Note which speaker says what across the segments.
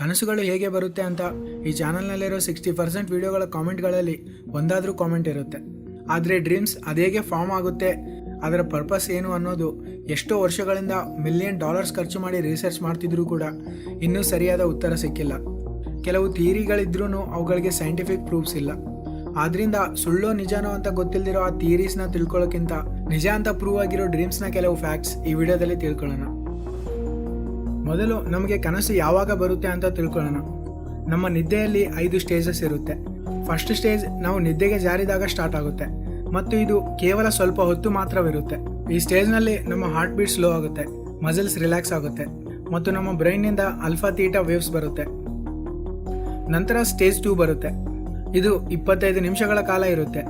Speaker 1: ಕನಸುಗಳು ಹೇಗೆ ಬರುತ್ತೆ ಅಂತ ಈ ಚಾನಲ್ನಲ್ಲಿರೋ ಸಿಕ್ಸ್ಟಿ ಪರ್ಸೆಂಟ್ ವಿಡಿಯೋಗಳ ಕಾಮೆಂಟ್ಗಳಲ್ಲಿ ಒಂದಾದರೂ ಕಾಮೆಂಟ್ ಇರುತ್ತೆ. ಆದರೆ ಡ್ರೀಮ್ಸ್ ಅದೇಗೆ ಫಾರ್ಮ್ ಆಗುತ್ತೆ, ಅದರ ಪರ್ಪಸ್ ಏನು ಅನ್ನೋದು ಎಷ್ಟೋ ವರ್ಷಗಳಿಂದ ಮಿಲಿಯನ್ ಡಾಲರ್ಸ್ ಖರ್ಚು ಮಾಡಿ ರಿಸರ್ಚ್ ಮಾಡ್ತಿದ್ರೂ ಕೂಡ ಇನ್ನೂ ಸರಿಯಾದ ಉತ್ತರ ಸಿಕ್ಕಿಲ್ಲ. ಕೆಲವು ಥಿಯರಿಗಳಿದ್ರೂ ಅವುಗಳಿಗೆ ಸೈಂಟಿಫಿಕ್ ಪ್ರೂಫ್ಸ್ ಇಲ್ಲ. ಆದ್ರಿಂದ ಸುಳ್ಳೋ ನಿಜಾನೋ ಅಂತ ಗೊತ್ತಿಲ್ಲದಿರೋ ಆ ಥಿಯರೀಸ್ನ ತಿಳ್ಕೊಳ್ಳೋಕ್ಕಿಂತ ನಿಜ ಅಂತ ಪ್ರೂವ್ ಆಗಿರೋ ಡ್ರೀಮ್ಸ್ನ ಕೆಲವು ಫ್ಯಾಕ್ಟ್ಸ್ ಈ ವಿಡಿಯೋದಲ್ಲಿ ತಿಳ್ಕೊಳ್ಳೋಣ. ಮೊದಲು ನಮಗೆ ಕನಸು ಯಾವಾಗ ಬರುತ್ತೆ ಅಂತ ತಿಳ್ಕೊಳ್ಳೋಣ. ನಮ್ಮ ನಿದ್ದೆಯಲ್ಲಿ ಐದು ಸ್ಟೇಜಸ್ ಇರುತ್ತೆ. ಫಸ್ಟ್ ಸ್ಟೇಜ್ ನಾವು ನಿದ್ದೆಗೆ ಜಾರಿದಾಗ ಸ್ಟಾರ್ಟ್ ಆಗುತ್ತೆ. ಮತ್ತು ಇದು ಕೇವಲ ಸ್ವಲ್ಪ ಹೊತ್ತು ಮಾತ್ರವಿರುತ್ತೆ. ಈ ಸ್ಟೇಜ್ನಲ್ಲಿ ನಮ್ಮ ಹಾರ್ಟ್ ಬೀಟ್ ಸ್ಲೋ ಆಗುತ್ತೆ. ಮಸಲ್ಸ್ ರಿಲ್ಯಾಕ್ಸ್ ಆಗುತ್ತೆ. ಮತ್ತು ನಮ್ಮ ಬ್ರೈನ್ನಿಂದ ಅಲ್ಫಾ ತೀಟಾ ವೇವ್ಸ್ ಬರುತ್ತೆ. ನಂತರ ಸ್ಟೇಜ್ ಟೂ ಬರುತ್ತೆ. ಇದು ಇಪ್ಪತ್ತೈದು ನಿಮಿಷಗಳ ಕಾಲ ಇರುತ್ತೆ.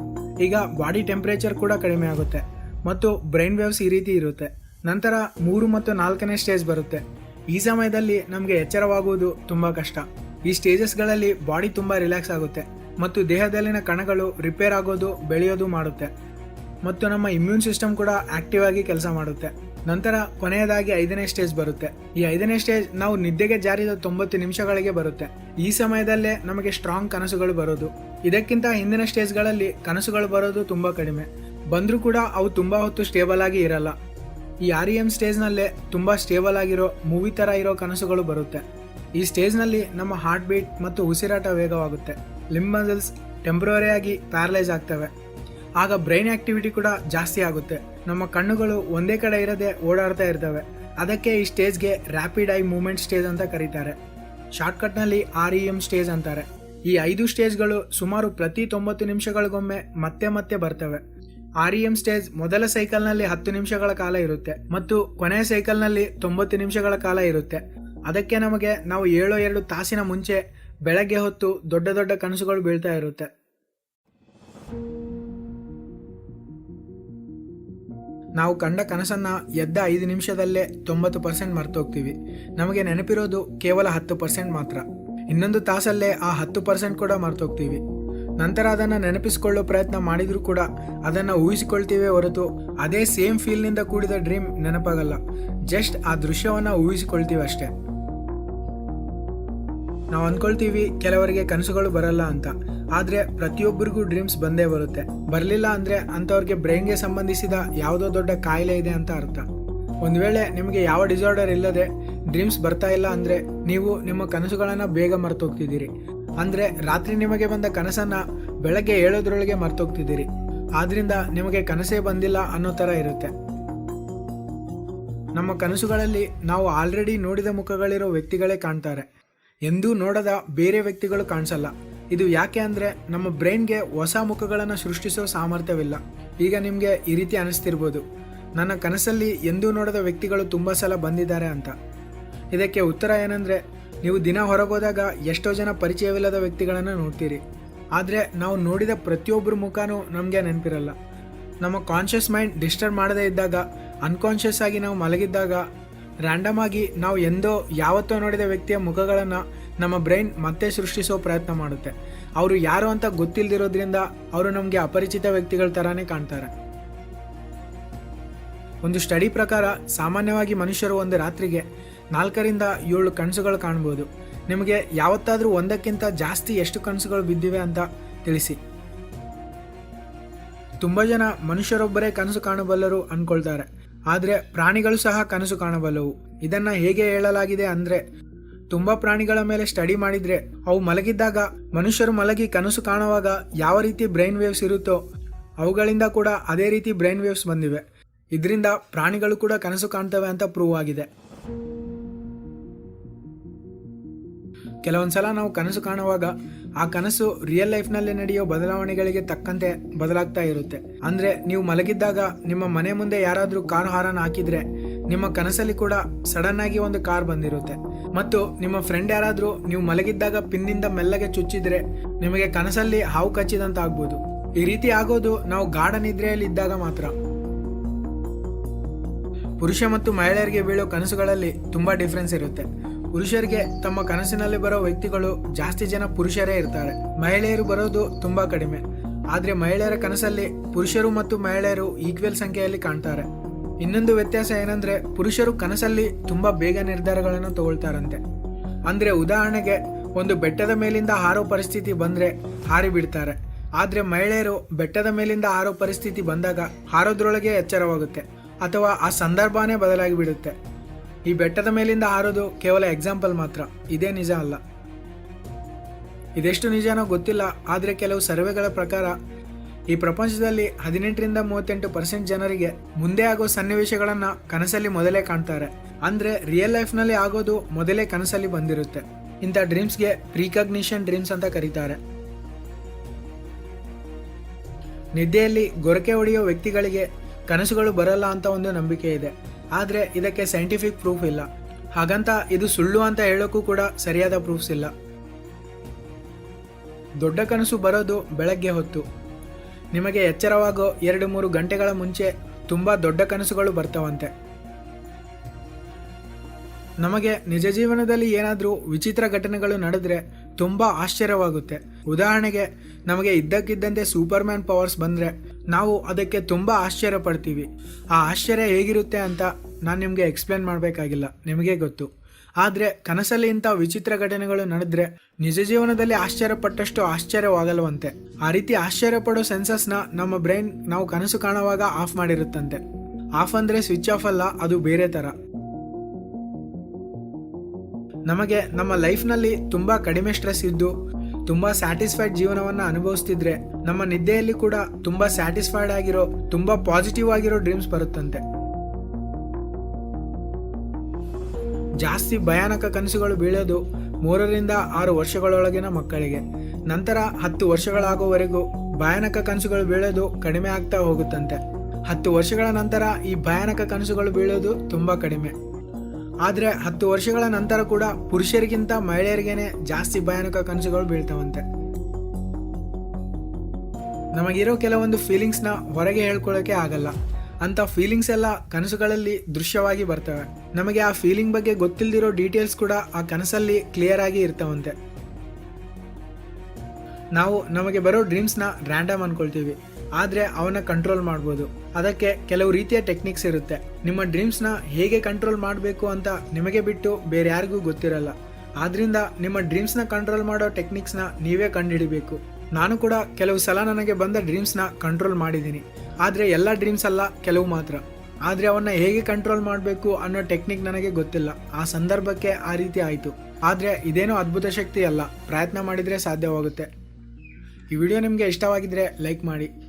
Speaker 1: ಈಗ ಬಾಡಿ ಟೆಂಪರೇಚರ್ ಕೂಡ ಕಡಿಮೆ ಆಗುತ್ತೆ. ಮತ್ತು ಬ್ರೈನ್ ವೇವ್ಸ್ ಈ ರೀತಿ ಇರುತ್ತೆ. ನಂತರ ಮೂರು ಮತ್ತು ನಾಲ್ಕನೇ ಸ್ಟೇಜ್ ಬರುತ್ತೆ. ಈ ಸಮಯದಲ್ಲಿ ನಮಗೆ ಎಚ್ಚರವಾಗುವುದು ತುಂಬ ಕಷ್ಟ. ಈ ಸ್ಟೇಜಸ್ಗಳಲ್ಲಿ ಬಾಡಿ ತುಂಬ ರಿಲ್ಯಾಕ್ಸ್ ಆಗುತ್ತೆ. ಮತ್ತು ದೇಹದಲ್ಲಿನ ಕಣಗಳು ರಿಪೇರ್ ಆಗೋದು, ಬೆಳೆಯೋದು ಮಾಡುತ್ತೆ. ಮತ್ತು ನಮ್ಮ ಇಮ್ಯೂನ್ ಸಿಸ್ಟಮ್ ಕೂಡ ಆಕ್ಟಿವ್ ಆಗಿ ಕೆಲಸ ಮಾಡುತ್ತೆ. ನಂತರ ಕೊನೆಯದಾಗಿ ಐದನೇ ಸ್ಟೇಜ್ ಬರುತ್ತೆ. ಈ ಐದನೇ ಸ್ಟೇಜ್ ನಾವು ನಿದ್ದೆಗೆ ಜಾರಿದ ತೊಂಬತ್ತು ನಿಮಿಷಗಳಿಗೆ ಬರುತ್ತೆ. ಈ ಸಮಯದಲ್ಲೇ ನಮಗೆ ಸ್ಟ್ರಾಂಗ್ ಕನಸುಗಳು ಬರೋದು. ಇದಕ್ಕಿಂತ ಹಿಂದಿನ ಸ್ಟೇಜ್ಗಳಲ್ಲಿ ಕನಸುಗಳು ಬರೋದು ತುಂಬಾ ಕಡಿಮೆ. ಬಂದರೂ ಕೂಡ ಅವು ತುಂಬಾ ಹೊತ್ತು ಸ್ಟೇಬಲ್ ಆಗಿ ಇರಲ್ಲ. ಈ ಆರ್ ಎಂ ಸ್ಟೇಜ್ನಲ್ಲೇ ತುಂಬಾ ಸ್ಟೇಬಲ್ ಆಗಿರೋ ಮೂವಿ ತರ ಇರೋ ಕನಸುಗಳು ಬರುತ್ತೆ. ಈ ಸ್ಟೇಜ್ನಲ್ಲಿ ನಮ್ಮ ಹಾರ್ಟ್ ಬೀಟ್ ಮತ್ತು ಉಸಿರಾಟ ವೇಗವಾಗುತ್ತೆ. ಲಿಂಬ್ ಮಸಲ್ಸ್ ಟೆಂಪ್ರವರಿ ಆಗಿ ಪ್ಯಾರಲೈಸ್ ಆಗ್ತವೆ. ಆಗ ಬ್ರೈನ್ ಆಕ್ಟಿವಿಟಿ ಕೂಡ ಜಾಸ್ತಿ ಆಗುತ್ತೆ. ನಮ್ಮ ಕಣ್ಣುಗಳು ಒಂದೇ ಕಡೆ ಇರದೆ ಓಡಾಡ್ತಾ ಇರ್ತವೆ. ಅದಕ್ಕೆ ಈ ಸ್ಟೇಜ್ಗೆ ರ್ಯಾಪಿಡ್ ಐ ಮೂವ್ಮೆಂಟ್ ಸ್ಟೇಜ್ ಅಂತ ಕರೀತಾರೆ. ಶಾರ್ಟ್ಕಟ್ನಲ್ಲಿ ಆರ್ ಇ ಎಂ ಸ್ಟೇಜ್ ಅಂತಾರೆ. ಈ ಐದು ಸ್ಟೇಜ್ಗಳು ಸುಮಾರು ಪ್ರತಿ ತೊಂಬತ್ತು ನಿಮಿಷಗಳಿಗೊಮ್ಮೆ ಮತ್ತೆ ಮತ್ತೆ ಬರ್ತವೆ. ಆರ್ ಎಂ ಸ್ಟೇಜ್ ಮೊದಲ ಸೈಕಲ್ನಲ್ಲಿ ಹತ್ತು ನಿಮಿಷಗಳ ಕಾಲ ಇರುತ್ತೆ ಮತ್ತು ಕೊನೆಯ ಸೈಕಲ್ನಲ್ಲಿ ತೊಂಬತ್ತು ನಿಮಿಷಗಳ ಕಾಲ ಇರುತ್ತೆ. ಅದಕ್ಕೆ ನಮಗೆ ನಾವು ಏಳು ಎರಡು ತಾಸಿನ ಮುಂಚೆ ಬೆಳಗ್ಗೆ ಹೊತ್ತು ದೊಡ್ಡ ದೊಡ್ಡ ಕನಸುಗಳು ಬೀಳ್ತಾ ಇರುತ್ತೆ. ನಾವು ಕಂಡ ಕನಸನ್ನ ಎದ್ದ ಐದು ನಿಮಿಷದಲ್ಲೇ ತೊಂಬತ್ತು ಪರ್ಸೆಂಟ್ ಮರ್ತೋಗ್ತೀವಿ. ನಮಗೆ ನೆನಪಿರೋದು ಕೇವಲ ಹತ್ತು ಪರ್ಸೆಂಟ್ ಮಾತ್ರ. ಇನ್ನೊಂದು ತಾಸಲ್ಲೇ ಆ ಹತ್ತು ಪರ್ಸೆಂಟ್ ಕೂಡ ಮರ್ತೋಗ್ತೀವಿ. ನಂತರ ಅದನ್ನು ನೆನಪಿಸಿಕೊಳ್ಳೋ ಪ್ರಯತ್ನ ಮಾಡಿದರೂ ಕೂಡ ಅದನ್ನು ಊಹಿಸಿಕೊಳ್ತೀವಿ ಹೊರತು ಅದೇ ಸೇಮ್ ಫೀಲ್ನಿಂದ ಕೂಡಿದ ಡ್ರೀಮ್ ನೆನಪಾಗಲ್ಲ. ಜಸ್ಟ್ ಆ ದೃಶ್ಯವನ್ನು ಊಹಿಸಿಕೊಳ್ತೀವಿ ಅಷ್ಟೇ. ನಾವು ಅಂದ್ಕೊಳ್ತೀವಿ ಕೆಲವರಿಗೆ ಕನಸುಗಳು ಬರಲ್ಲ ಅಂತ. ಆದರೆ ಪ್ರತಿಯೊಬ್ಬರಿಗೂ ಡ್ರೀಮ್ಸ್ ಬಂದೇ ಬರುತ್ತೆ. ಬರಲಿಲ್ಲ ಅಂದರೆ ಅಂಥವ್ರಿಗೆ ಬ್ರೈನ್ಗೆ ಸಂಬಂಧಿಸಿದ ಯಾವುದೋ ದೊಡ್ಡ ಕಾಯಿಲೆ ಇದೆ ಅಂತ ಅರ್ಥ. ಒಂದು ವೇಳೆ ನಿಮಗೆ ಯಾವ ಡಿಸಾರ್ಡರ್ ಇಲ್ಲದೆ ಡ್ರೀಮ್ಸ್ ಬರ್ತಾ ಇಲ್ಲ ಅಂದರೆ ನೀವು ನಿಮ್ಮ ಕನಸುಗಳನ್ನು ಬೇಗ ಮರ್ತೋಗ್ತಿದ್ದೀರಿ. ಅಂದ್ರೆ ರಾತ್ರಿ ನಿಮಗೆ ಬಂದ ಕನಸನ್ನ ಬೆಳಗ್ಗೆ ಏಳೋದ್ರೊಳಗೆ ಮರ್ತೋಗ್ತಿದ್ದೀರಿ. ಆದ್ರಿಂದ ನಿಮಗೆ ಕನಸೇ ಬಂದಿಲ್ಲ ಅನ್ನೋ ತರ ಇರುತ್ತೆ. ನಮ್ಮ ಕನಸುಗಳಲ್ಲಿ ನಾವು ಆಲ್ರೆಡಿ ನೋಡಿದ ಮುಖಗಳಿರೋ ವ್ಯಕ್ತಿಗಳೇ ಕಾಣ್ತಾರೆ. ಎಂದೂ ನೋಡದ ಬೇರೆ ವ್ಯಕ್ತಿಗಳು ಕಾಣಿಸಲ್ಲ. ಇದು ಯಾಕೆ ಅಂದ್ರೆ ನಮ್ಮ ಬ್ರೈನ್ಗೆ ಹೊಸ ಮುಖಗಳನ್ನು ಸೃಷ್ಟಿಸೋ ಸಾಮರ್ಥ್ಯವಿಲ್ಲ. ಈಗ ನಿಮಗೆ ಈ ರೀತಿ ಅನಿಸ್ತಿರ್ಬೋದು. ನನ್ನ ಕನಸಲ್ಲಿ ಎಂದೂ ನೋಡದ ವ್ಯಕ್ತಿಗಳು ತುಂಬ ಸಲ ಬಂದಿದ್ದಾರೆ ಅಂತ. ಇದಕ್ಕೆ ಉತ್ತರ ಏನಂದ್ರೆ ನೀವು ದಿನ ಹೊರಗೋದಾಗ ಎಷ್ಟೋ ಜನ ಪರಿಚಯವಿಲ್ಲದ ವ್ಯಕ್ತಿಗಳನ್ನು ನೋಡ್ತೀರಿ. ಆದರೆ ನಾವು ನೋಡಿದ ಪ್ರತಿಯೊಬ್ಬರ ಮುಖನೂ ನಮಗೆ ನೆನಪಿರಲ್ಲ. ನಮ್ಮ ಕಾನ್ಷಿಯಸ್ ಮೈಂಡ್ ಡಿಸ್ಟರ್ಬ್ ಮಾಡದೇ ಇದ್ದಾಗ ಅನ್ಕಾನ್ಷಿಯಸ್ ಆಗಿ ನಾವು ಮಲಗಿದ್ದಾಗ ರ್ಯಾಂಡಮ್ ಆಗಿ ನಾವು ಎಂದೋ ಯಾವತ್ತೋ ನೋಡಿದ ವ್ಯಕ್ತಿಯ ಮುಖಗಳನ್ನು ನಮ್ಮ ಬ್ರೈನ್ ಮತ್ತೆ ಸೃಷ್ಟಿಸೋ ಪ್ರಯತ್ನ ಮಾಡುತ್ತೆ. ಅವರು ಯಾರು ಅಂತ ಗೊತ್ತಿಲ್ಲದಿರೋದ್ರಿಂದ ಅವರು ನಮಗೆ ಅಪರಿಚಿತ ವ್ಯಕ್ತಿಗಳ ಥರನೇ ಕಾಣ್ತಾರೆ. ಒಂದು ಸ್ಟಡಿ ಪ್ರಕಾರ ಸಾಮಾನ್ಯವಾಗಿ ಮನುಷ್ಯರು ಒಂದು ರಾತ್ರಿಗೆ ನಾಲ್ಕರಿಂದ ಏಳು ಕನಸುಗಳು ಕಾಣ್ಬೋದು ನಿಮಗೆ ಯಾವತ್ತಾದರೂ ಒಂದಕ್ಕಿಂತ ಜಾಸ್ತಿ ಎಷ್ಟು ಕನಸುಗಳು ಬಿದ್ದಿವೆ ಅಂತ ತಿಳಿಸಿ. ತುಂಬ ಜನ ಮನುಷ್ಯರೊಬ್ಬರೇ ಕನಸು ಕಾಣಬಲ್ಲರು ಅನ್ಕೊಳ್ತಾರೆ. ಆದರೆ ಪ್ರಾಣಿಗಳು ಸಹ ಕನಸು ಕಾಣಬಲ್ಲವು. ಇದನ್ನು ಹೇಗೆ ಹೇಳಲಾಗಿದೆ ಅಂದರೆ, ತುಂಬ ಪ್ರಾಣಿಗಳ ಮೇಲೆ ಸ್ಟಡಿ ಮಾಡಿದರೆ, ಅವು ಮಲಗಿದ್ದಾಗ, ಮನುಷ್ಯರು ಮಲಗಿ ಕನಸು ಕಾಣುವಾಗ ಯಾವ ರೀತಿ ಬ್ರೈನ್ ವೇವ್ಸ್ ಇರುತ್ತೋ, ಅವುಗಳಿಂದ ಕೂಡ ಅದೇ ರೀತಿ ಬ್ರೈನ್ ವೇವ್ಸ್ ಬಂದಿವೆ. ಇದರಿಂದ ಪ್ರಾಣಿಗಳು ಕೂಡ ಕನಸು ಕಾಣ್ತವೆ ಅಂತ ಪ್ರೂವ್ ಆಗಿದೆ. ಕೆಲವೊಂದ್ಸಲ ನಾವು ಕನಸು ಕಾಣುವಾಗ ಆ ಕನಸು ರಿಯಲ್ ಲೈಫ್ನಲ್ಲಿ ನಡೆಯೋ ಬದಲಾವಣೆಗಳಿಗೆ ತಕ್ಕಂತೆ ಬದಲಾಗ್ತಾ ಇರುತ್ತೆ. ಅಂದ್ರೆ ನೀವು ಮಲಗಿದ್ದಾಗ ನಿಮ್ಮ ಮನೆ ಮುಂದೆ ಯಾರಾದರೂ ಕಾರು ಹಾರನ್ ಹಾಕಿದ್ರೆ ನಿಮ್ಮ ಕನಸಲ್ಲಿ ಕೂಡ ಸಡನ್ ಆಗಿ ಒಂದು ಕಾರ್ ಬಂದಿರುತ್ತೆ. ಮತ್ತು ನಿಮ್ಮ ಫ್ರೆಂಡ್ ಯಾರಾದರೂ ನೀವು ಮಲಗಿದ್ದಾಗ ಪಿನ್ನಿಂದ ಮೆಲ್ಲಗೆ ಚುಚ್ಚಿದ್ರೆ ನಿಮಗೆ ಕನಸಲ್ಲಿ ಹಾವು ಕಚ್ಚಿದಂತ ಆಗ್ಬೋದು ಈ ರೀತಿ ಆಗೋದು ನಾವು ಗಾಢ ನಿದ್ರೆಯಲ್ಲಿ ಇದ್ದಾಗ ಮಾತ್ರ. ಪುರುಷ ಮತ್ತು ಮಹಿಳೆಯರಿಗೆ ಬೀಳೋ ಕನಸುಗಳಲ್ಲಿ ತುಂಬಾ ಡಿಫ್ರೆನ್ಸ್ ಇರುತ್ತೆ. ಪುರುಷರಿಗೆ ತಮ್ಮ ಕನಸಿನಲ್ಲಿ ಬರೋ ವ್ಯಕ್ತಿಗಳು ಜಾಸ್ತಿ ಜನ ಪುರುಷರೇ ಇರ್ತಾರೆ. ಮಹಿಳೆಯರು ಬರೋದು ತುಂಬಾ ಕಡಿಮೆ. ಆದ್ರೆ ಮಹಿಳೆಯರ ಕನಸಲ್ಲಿ ಪುರುಷರು ಮತ್ತು ಮಹಿಳೆಯರು ಈಕ್ವಲ್ ಸಂಖ್ಯೆಯಲ್ಲಿ ಕಾಣ್ತಾರೆ. ಇನ್ನೊಂದು ವ್ಯತ್ಯಾಸ ಏನಂದ್ರೆ ಪುರುಷರು ಕನಸಲ್ಲಿ ತುಂಬಾ ಬೇಗ ನಿರ್ಧಾರಗಳನ್ನು ತಗೊಳ್ತಾರಂತೆ. ಅಂದ್ರೆ ಉದಾಹರಣೆಗೆ ಒಂದು ಬೆಟ್ಟದ ಮೇಲಿಂದ ಹಾರೋ ಪರಿಸ್ಥಿತಿ ಬಂದ್ರೆ ಹಾರಿ ಬಿಡ್ತಾರೆ. ಆದರೆ ಮಹಿಳೆಯರು ಬೆಟ್ಟದ ಮೇಲಿಂದ ಹಾರೋ ಪರಿಸ್ಥಿತಿ ಬಂದಾಗ ಹಾರೋದ್ರೊಳಗೆ ಎಚ್ಚರವಾಗುತ್ತೆ. ಅಥವಾ ಆ ಸಂದರ್ಭನೇ ಬದಲಾಗಿ ಬಿಡುತ್ತೆ. ಈ ಬೆಟ್ಟದ ಮೇಲಿಂದ ಹಾರೋದು ಕೇವಲ ಎಕ್ಸಾಂಪಲ್ ಮಾತ್ರ. ಇದೇ ನಿಜ ಅಲ್ಲ. ಇದೆಷ್ಟು ನಿಜನೋ ಗೊತ್ತಿಲ್ಲ, ಆದರೆ ಕೆಲವು ಸರ್ವೆಗಳ ಪ್ರಕಾರ ಈ ಪ್ರಪಂಚದಲ್ಲಿ ಹದಿನೆಂಟರಿಂದ ಮೂವತ್ತೆಂಟು ಪರ್ಸೆಂಟ್ ಜನರಿಗೆ ಮುಂದೆ ಆಗೋ ಸನ್ನಿವೇಶಗಳನ್ನು ಕನಸಲ್ಲಿ ಮೊದಲೇ ಕಾಣ್ತಾರೆ. ಅಂದರೆ ರಿಯಲ್ ಲೈಫ್ನಲ್ಲಿ ಆಗೋದು ಮೊದಲೇ ಕನಸಲ್ಲಿ ಬಂದಿರುತ್ತೆ. ಇಂಥ ಡ್ರೀಮ್ಸ್ಗೆ ರೀಕಗ್ನಿಷನ್ ಡ್ರೀಮ್ಸ್ ಅಂತ ಕರೀತಾರೆ. ನಿದ್ದೆಯಲ್ಲಿ ಗೊರಕೆ ಹೊಡೆಯುವ ವ್ಯಕ್ತಿಗಳಿಗೆ ಕನಸುಗಳು ಬರಲ್ಲ ಅಂತ ಒಂದು ನಂಬಿಕೆ ಇದೆ. ಆದರೆ ಇದಕ್ಕೆ ಸೈಂಟಿಫಿಕ್ ಪ್ರೂಫ್ ಇಲ್ಲ. ಹಾಗಂತ ಇದು ಸುಳ್ಳು ಅಂತ ಹೇಳೋಕ್ಕೂ ಕೂಡ ಸರಿಯಾದ ಪ್ರೂಫ್ಸ್ ಇಲ್ಲ. ದೊಡ್ಡ ಕನಸು ಬರೋದು ಬೆಳಗ್ಗೆ ಹೊತ್ತು. ನಿಮಗೆ ಎಚ್ಚರವಾಗೋ ಎರಡು ಮೂರು ಗಂಟೆಗಳ ಮುಂಚೆ ತುಂಬ ದೊಡ್ಡ ಕನಸುಗಳು ಬರ್ತವಂತೆ. ನಮಗೆ ನಿಜ ಜೀವನದಲ್ಲಿ ಏನಾದರೂ ವಿಚಿತ್ರ ಘಟನೆಗಳು ನಡೆದ್ರೆ ತುಂಬ ಆಶ್ಚರ್ಯವಾಗುತ್ತೆ. ಉದಾಹರಣೆಗೆ, ನಮಗೆ ಇದ್ದಕ್ಕಿದ್ದಂತೆ ಸೂಪರ್ ಮ್ಯಾನ್ ಪವರ್ಸ್ ಬಂದರೆ ನಾವು ಅದಕ್ಕೆ ತುಂಬ ಆಶ್ಚರ್ಯ ಪಡ್ತೀವಿ. ಆ ಆಶ್ಚರ್ಯ ಹೇಗಿರುತ್ತೆ ಅಂತ ನಾನು ನಿಮಗೆ ಎಕ್ಸ್ಪ್ಲೇನ್ ಮಾಡಬೇಕಾಗಿಲ್ಲ, ನಿಮಗೆ ಗೊತ್ತು. ಆದರೆ ಕನಸಲ್ಲಿ ಇಂಥ ವಿಚಿತ್ರ ಘಟನೆಗಳು ನಡೆದ್ರೆ ನಿಜ ಜೀವನದಲ್ಲಿ ಆಶ್ಚರ್ಯಪಟ್ಟಷ್ಟು ಆಶ್ಚರ್ಯವಾಗಲ್ವಂತೆ. ಆ ರೀತಿ ಆಶ್ಚರ್ಯಪಡೋ ಸೆನ್ಸಸ್ನ ನಮ್ಮ ಬ್ರೈನ್ ನಾವು ಕನಸು ಕಾಣುವಾಗ ಆಫ್ ಮಾಡಿರುತ್ತಂತೆ. ಆಫ್ ಅಂದರೆ ಸ್ವಿಚ್ ಆಫ್ ಅಲ್ಲ, ಅದು ಬೇರೆ ಥರ ನಮಗೆ ನಮ್ಮ ಲೈಫ್ನಲ್ಲಿ ತುಂಬ ಕಡಿಮೆ ಸ್ಟ್ರೆಸ್ ಇದ್ದು, ತುಂಬ ಸ್ಯಾಟಿಸ್ಫೈಡ್ ಜೀವನವನ್ನು ಅನುಭವಿಸ್ತಿದ್ರೆ ನಮ್ಮ ನಿದ್ದೆಯಲ್ಲಿ ಕೂಡ ತುಂಬಾ ಸ್ಯಾಟಿಸ್ಫೈಡ್ ಆಗಿರೋ, ತುಂಬಾ ಪಾಸಿಟಿವ್ ಆಗಿರೋ ಡ್ರೀಮ್ಸ್ ಬರುತ್ತಂತೆ. ಜಾಸ್ತಿ ಭಯಾನಕ ಕನಸುಗಳು ಬೀಳೋದು ಮೂರರಿಂದ ಆರು ವರ್ಷಗಳೊಳಗಿನ ಮಕ್ಕಳಿಗೆ. ನಂತರ ಹತ್ತು ವರ್ಷಗಳಾಗೋವರೆಗೂ ಭಯಾನಕ ಕನಸುಗಳು ಬೀಳೋದು ಕಡಿಮೆ ಆಗ್ತಾ ಹೋಗುತ್ತಂತೆ. ಹತ್ತು ವರ್ಷಗಳ ನಂತರ ಈ ಭಯಾನಕ ಕನಸುಗಳು ಬೀಳೋದು ತುಂಬ ಕಡಿಮೆ. ಆದರೆ ಹತ್ತು ವರ್ಷಗಳ ನಂತರ ಕೂಡ ಪುರುಷರಿಗಿಂತ ಮಹಿಳೆಯರಿಗೇನೆ ಜಾಸ್ತಿ ಭಯಾನಕ ಕನಸುಗಳು ಬೀಳ್ತಾವಂತೆ. ನಮಗಿರೋ ಕೆಲವೊಂದು ಫೀಲಿಂಗ್ಸ್ನ ಹೊರಗೆ ಹೇಳ್ಕೊಳ್ಳೋಕೆ ಆಗಲ್ಲ. ಅಂಥ ಫೀಲಿಂಗ್ಸ್ ಎಲ್ಲ ಕನಸುಗಳಲ್ಲಿ ದೃಶ್ಯವಾಗಿ ಬರ್ತವೆ. ನಮಗೆ ಆ ಫೀಲಿಂಗ್ ಬಗ್ಗೆ ಗೊತ್ತಿಲ್ಲದಿರೋ ಡೀಟೇಲ್ಸ್ ಕೂಡ ಆ ಕನಸಲ್ಲಿ ಕ್ಲಿಯರ್ ಆಗಿ ಇರ್ತಾವಂತೆ. ನಾವು ನಮಗೆ ಬರೋ ಡ್ರೀಮ್ಸ್ನ ರ್ಯಾಂಡಮ್ ಅನ್ಕೊಳ್ತೀವಿ. ಆದರೆ ಅವನ್ನ ಕಂಟ್ರೋಲ್ ಮಾಡ್ಬೋದು. ಅದಕ್ಕೆ ಕೆಲವು ರೀತಿಯ ಟೆಕ್ನಿಕ್ಸ್ ಇರುತ್ತೆ. ನಿಮ್ಮ ಡ್ರೀಮ್ಸ್ನ ಹೇಗೆ ಕಂಟ್ರೋಲ್ ಮಾಡಬೇಕು ಅಂತ ನಿಮಗೆ ಬಿಟ್ಟು ಬೇರೆ ಯಾರಿಗೂ ಗೊತ್ತಿರಲ್ಲ. ಆದ್ರಿಂದ ನಿಮ್ಮ ಡ್ರೀಮ್ಸ್ನ ಕಂಟ್ರೋಲ್ ಮಾಡೋ ಟೆಕ್ನಿಕ್ಸ್ನ ನೀವೇ ಕಂಡುಹಿಡಿಬೇಕು. ನಾನು ಕೂಡ ಕೆಲವು ಸಲ ನನಗೆ ಬಂದ ಡ್ರೀಮ್ಸ್ನ ಕಂಟ್ರೋಲ್ ಮಾಡಿದ್ದೀನಿ. ಆದರೆ ಎಲ್ಲ ಡ್ರೀಮ್ಸ್ ಅಲ್ಲ, ಕೆಲವು ಮಾತ್ರ. ಆದರೆ ಅವನ್ನ ಹೇಗೆ ಕಂಟ್ರೋಲ್ ಮಾಡಬೇಕು ಅನ್ನೋ ಟೆಕ್ನಿಕ್ ನನಗೆ ಗೊತ್ತಿಲ್ಲ. ಆ ಸಂದರ್ಭಕ್ಕೆ ಆ ರೀತಿ ಆಯಿತು. ಆದರೆ ಇದೇನೋ ಅದ್ಭುತ ಶಕ್ತಿ ಅಲ್ಲ. ಪ್ರಯತ್ನ ಮಾಡಿದರೆ ಸಾಧ್ಯವಾಗುತ್ತೆ. ಈ ವಿಡಿಯೋ ನಿಮಗೆ ಇಷ್ಟವಾಗಿದ್ದರೆ ಲೈಕ್ ಮಾಡಿ.